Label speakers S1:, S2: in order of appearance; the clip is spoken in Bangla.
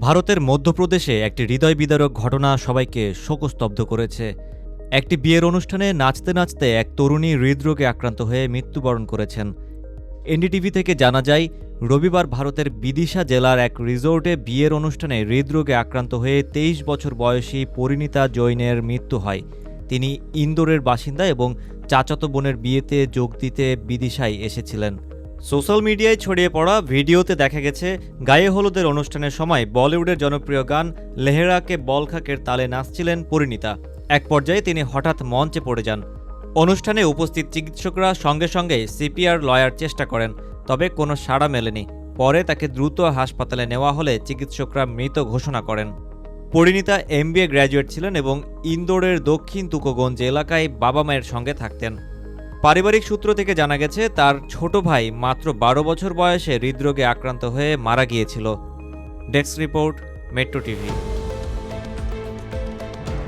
S1: ভারতের মধ্যপ্রদেশে একটি হৃদয় বিদারক ঘটনা সবাইকে শোকস্তব্ধ করেছে। একটি বিয়ের অনুষ্ঠানে নাচতে নাচতে এক তরুণী হৃদরোগে আক্রান্ত হয়ে মৃত্যুবরণ করেছেন। এনডিটিভি থেকে জানা যায়, রবিবার ভারতের বিদিশা জেলার এক রিসোর্টে বিয়ের অনুষ্ঠানে হৃদরোগে আক্রান্ত হয়ে তেইশ বছর বয়সী পরিণীতা জৈনের মৃত্যু হয়। তিনি ইন্দোরের বাসিন্দা এবং চাচাতো বোনের বিয়েতে যোগ দিতে বিদিশায় এসেছিলেন। সোশ্যাল মিডিয়ায় ছড়িয়ে পড়া ভিডিওতে দেখা গেছে, গায়ে হলুদের অনুষ্ঠানের সময় বলিউডের জনপ্রিয় গান লেহেরাকে বলখাকের তালে নাচছিলেন পরিণীতা। এক পর্যায়ে তিনি হঠাৎ মঞ্চে পড়ে যান। অনুষ্ঠানে উপস্থিত চিকিৎসকরা সঙ্গে সঙ্গে সিপিআর লয়ার চেষ্টা করেন, তবে কোনো সাড়া মেলেনি। পরে তাকে দ্রুত হাসপাতালে নেওয়া হলে চিকিৎসকরা মৃত ঘোষণা করেন। পরিণীতা এমবিএ গ্র্যাজুয়েট ছিলেন এবং ইন্দোরের দক্ষিণ তুকোগঞ্জ এলাকায় বাবা মায়ের সঙ্গে থাকতেন। পারিবারিক সূত্র থেকে জানা গেছে, তার ছোট ভাই মাত্র বারো বছর বয়সে হৃদরোগে আক্রান্ত হয়ে মারা গিয়েছিল। Desk report, metro TV.